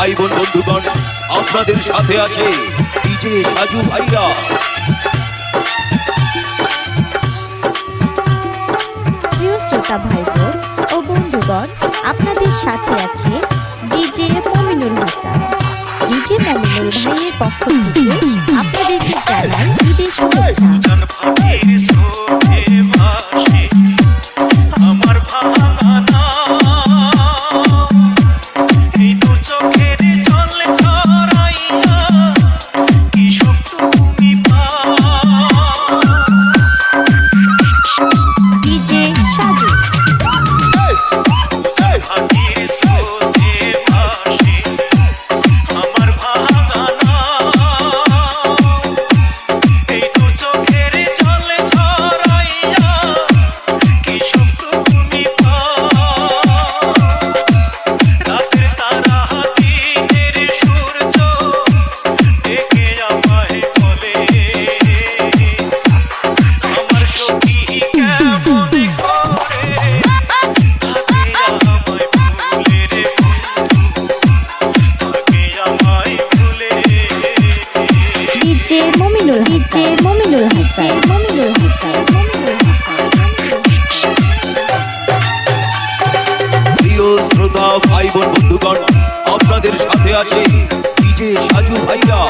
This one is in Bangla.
ভাই বোন বন্ধুগণ আপনাদের সাথে আছে ডিজে সাজু ভাইরা। প্রিয় শ্রোতা ভাই বোন ও বন্ধুগণ আপনাদের সাথে আছে ডিজে মমিনুল হাসান। ডিজে মমিনুল ভাইয়ের পক্ষ থেকে আপনাদেরকে জানাই ঈদের শুভেচ্ছা। প্রিয় শ্রোতা ভাই বোন বন্ধুগণ আপনাদের সাথে আছে ডিজে সাজু ভাইরা।